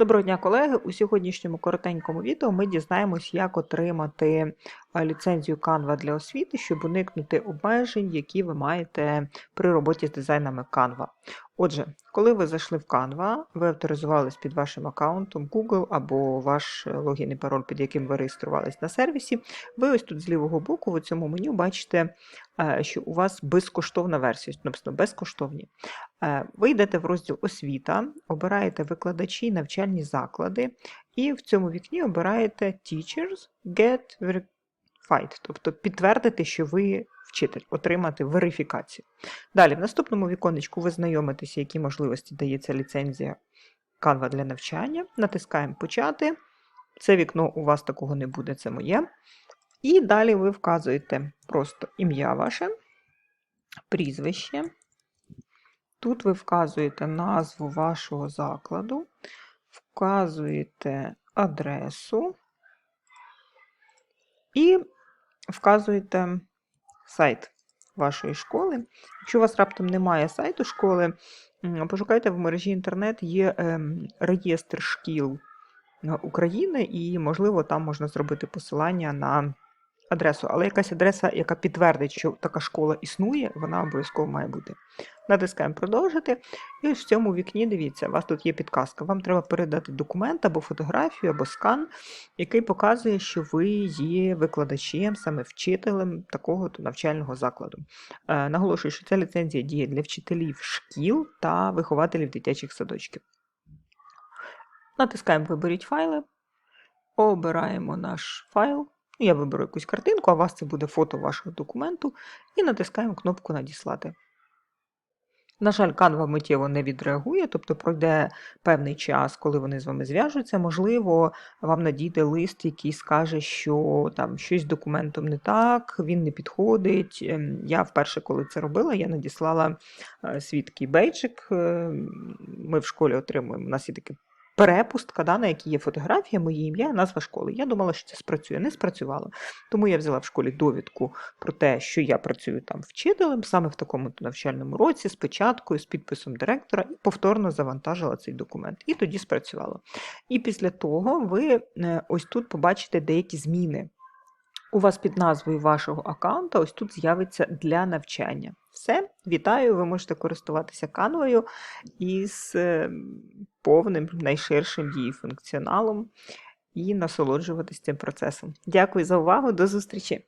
Доброго дня, колеги! У сьогоднішньому коротенькому відео ми дізнаємось, як отримати е, ліцензію Canva для освіти, щоб уникнути обмежень, які ви маєте при роботі з дизайнами Canva. Отже, коли ви зайшли в Canva, ви авторизувались під вашим аккаунтом Google або ваш е, логін і пароль, під яким ви реєструвались на сервісі, ви ось тут з лівого боку в цьому меню бачите, що у вас безкоштовна версія, написано безкоштовні. Е, Ви йдете в розділ освіта, обираєте викладачі, навчальні заклади, і в цьому вікні обираєте Teachers Get Verified, тобто підтвердити, що ви вчитель, отримати верифікацію. Далі, в наступному віконечку ви знайомитеся, які можливості дає ця ліцензія Canva для навчання. Натискаємо Почати. Це вікно у вас такого не буде, це моє. І далі ви вказуєте просто ім'я ваше, прізвище. Тут ви вказуєте назву вашого закладу, вказуєте адресу і вказуєте сайт вашої школи. Якщо у вас раптом немає сайту школи, пошукайте в мережі інтернет, є ем, реєстр шкіл е, України, і, можливо, там можна зробити посилання на адресу. Але якась адреса, яка підтвердить, що така школа існує, вона обов'язково має бути. Натискаємо продовжити. І ось в цьому вікні, дивіться, у вас тут є підказка. Вам треба передати документ або фотографію, або скан, який показує, що ви є викладачем, саме вчителем такого навчального закладу. Е, Наголошую, що ця ліцензія діє для вчителів шкіл та вихователів дитячих садочків. Натискаємо Виберіть файли, обираємо наш файл. Я виберу якусь картинку, а у вас це буде фото вашого документу, і натискаємо кнопку Надіслати. На жаль, Canva миттєво не відреагує, тобто пройде певний час, коли вони з вами зв'яжуться. Можливо, вам надійде лист, який скаже, що там щось з документом не так, він не підходить. Ем, Я вперше, коли це робила, я надіслала е, свій бейджик. е, Ми в школі отримуємо. У нас є таке перепустка, да, на якій є фотографія, моє ім'я, назва школи. Я думала, що це спрацює. Не спрацювало. Тому я взяла в школі довідку про те, що я працюю там вчителем, саме в такому навчальному році, з печаткою, з підписом директора, і повторно завантажила цей документ. І тоді спрацювало. І після того ви е, ось тут побачите деякі зміни. У вас під назвою вашого аккаунта ось тут з'явиться для навчання. Все, вітаю! Ви можете користуватися канвою із е, повним найширшим її функціоналом і насолоджуватись цим процесом. Дякую за увагу, до зустрічі!